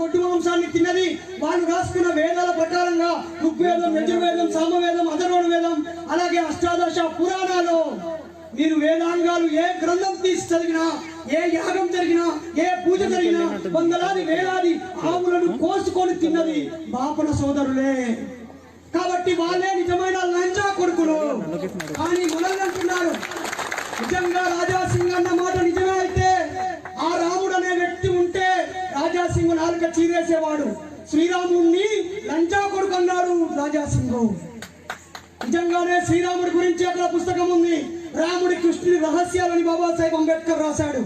గొడ్డు మాంసాన్ని తిన్నది. వాళ్ళు రాసుకున్న వేదాల ప్రకారంగా ఋగ్వేదం యజుర్వేదం సామవేదం అధర్వణ వేదం అలాగే అష్టాదశ పురాణాలు. మీరు వేదాంగాలు ఏ గ్రంథం తీసి చదివినా ఏ యాగం జరిగినా ఏ పూజ జరిగినా వందలాది వేలాది ఆవులను కోసుకొని తిన్నది బాపన సోదరులే. కాబట్టి వాళ్ళే నిజ చీరేసేవాడు. శ్రీరాముణ్ణి లంచా కొడుకు అన్నాడు రాజాసింగు నిజంగానే శ్రీరాముడి గురించి అక్కడ పుస్తకం ఉంది. రాముడి కృష్ణుడి రహస్యాలని బాబాసాహెబ్ అంబేద్కర్ రాశాడు.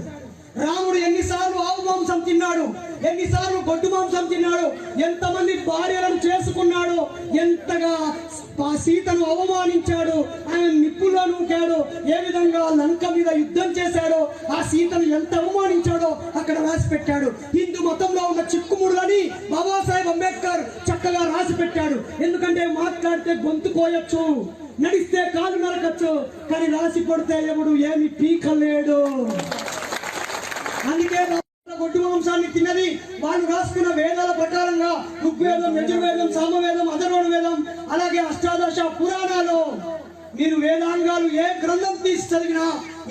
రాముడు ఎన్నిసార్లు ఆవు మాంసం తిన్నాడు ఎన్నిసార్లు గొడ్డు మాంసం తిన్నాడు ఎంతమంది భార్యలను చేసుకున్నాడు ఎంతగా ఆ సీతను అవమానించాడు ఆయన నిప్పుల్లో నూకాడు ఏ విధంగా లంక మీద యుద్ధం చేశాడో ఆ సీతను ఎంత అవమానించాడో అక్కడ రాసి పెట్టాడు. ఈ మతంలో ఉన్న చిక్కుముడులని బాబాసాహెబ్ అంబేద్కర్ చక్కగా రాసి పెట్టాడు. ఎందుకంటే మాట్లాడితే గొంతు కోయొచ్చు నడిస్తే కాలు నరకచ్చు కానీ రాసి పడితే ఎవడు ఏమి పీకలేడు. అందుకే గొడ్డు మాంసాన్ని తిన్నది. వాళ్ళు రాసుకున్న వేదాల ప్రకారంగా ఋగ్వేదం యజుర్వేదం సామవేదం అధర్వణ వేదం అలాగే అష్టాదశ పురాణాలు. మీరు వేదాంగాలు ఏ గ్రంథం తీసి చదివినా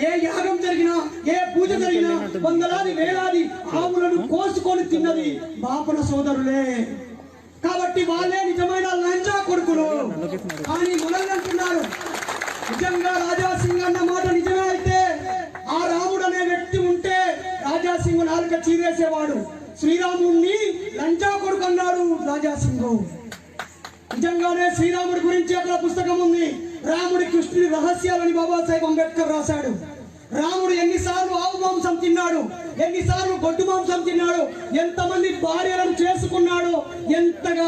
ఏ యాగం జరిగినా ఏ పూజ జరిగినా వందలాది వేలాది ఆవులను కోసుకొని తిన్నది బాపన సోదరులే. కాబట్టి వాళ్ళే నిజమైన లంచా కొడుకులు. కానీ మనల్ని అంటున్నారు. నిజంగా రాజాసింగ్ అన్న మాట నిజమే అయితే ఆ రాముడు అనే వ్యక్తి ఉంటే రాజాసింగ్ నాలుక చీరేసేవాడు. శ్రీరాముణ్ణి లంచా కొడుకు అన్నాడు రాజాసింగ్ నిజంగానే శ్రీరాముడి గురించి అక్కడ పుస్తకం ఉంది. రాముడి కృష్ణుడి రహస్యాలని బాబాసాహెబ్ అంబేద్కర్ రాశాడు. రాముడు ఎన్నిసార్లు ఆవు మాంసం తిన్నాడు ఎన్నిసార్లు గొడ్డు మాంసం తిన్నాడు ఎంతమంది భార్యలను చేసుకున్నాడు ఎంతగా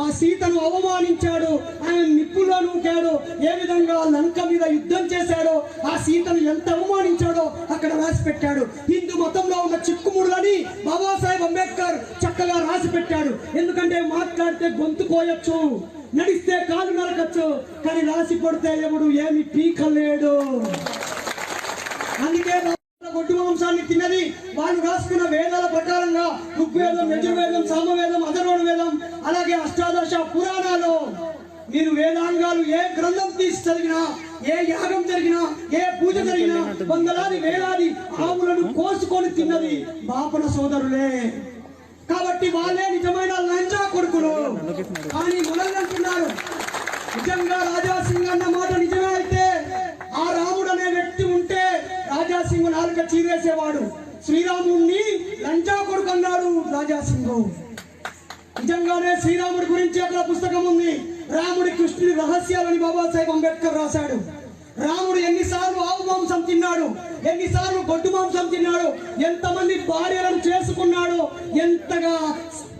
ఆ సీతను అవమానించాడు ఆయన నిప్పుల్లో నూకాడు ఏ విధంగా లంక మీద యుద్ధం చేశాడో ఆ సీతను ఎంత అవమానించాడో అక్కడ రాసి పెట్టాడు హిందూ మతంలో ఉన్న చిక్కుముడులని బాబాసాహెబ్ అంబేద్కర్ చక్కగా రాసి పెట్టాడు ఎందుకంటే మాట్లాడితే గొంతు పోయొచ్చు. నడిస్తే కాలు నరకచ్చు కానీ రాసి పడితే ఎవడు ఏమి పీకలేడు. అందుకే గొడ్డు మాంసాన్ని తిన్నది వాళ్ళు రాసుకున్న వేదాల ప్రకారంగా ఋగ్వేదం యజుర్వేదం సామవేదం అధర్వణ వేదం అలాగే అష్టాదశ పురాణాలు. మీరు వేదాంగాలు ఏ గ్రంథం తీసి చదివినా ఏ యాగం జరిగినా ఏ పూజ జరిగినా వందలాది వేలాది ఆవులను కోసుకొని తిన్నది బాపన సోదరులే. కాబట్టి వాళ్ళే నిజమైన లంచా కొడుకులు కానీ మనల్ని అంటున్నారు నిజంగా రాజాసింగ్ అన్న మాట నిజమే అయితే ఆ రాముడు అనే వ్యక్తి ఉంటే రాజాసింగు నాలుక చీరేసేవాడు. శ్రీరాముణ్ణి లంచా కొడుకు అన్నాడు రాజాసింగు నిజంగానే శ్రీరాముడి గురించి అక్కడ పుస్తకం ఉంది. రాముడి కృష్ణుడి రహస్యాలని బాబాసాహెబ్ అంబేద్కర్ రాశాడు. రాముడు ఎన్నిసార్లు ఆవు మాంసం తిన్నాడు ఎన్నిసార్లు గొడ్డు మాంసం తిన్నాడు ఎంతమంది భార్యలను చేసుకున్నాడు ఎంతగా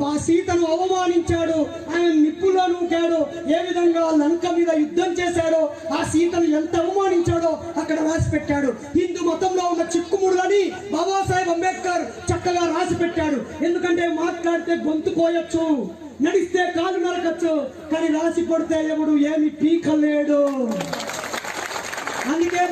ఆ సీతను అవమానించాడు ఆయన నిప్పులు నూకాడు ఏ విధంగా లంక మీద యుద్ధం చేశాడో ఆ సీతను ఎంత అవమానించాడో అక్కడ రాసి పెట్టాడు హిందూ మతంలో ఉన్న చిక్కుముడులని బాబాసాహెబ్ అంబేద్కర్ చక్కగా రాసి పెట్టాడు ఎందుకంటే మాట్లాడితే గొంతు పోయొచ్చు నడిస్తే కాలు నరకచ్చు కానీ రాసి పడితే ఎవడు ఏమి పీకలేడు. అందుకే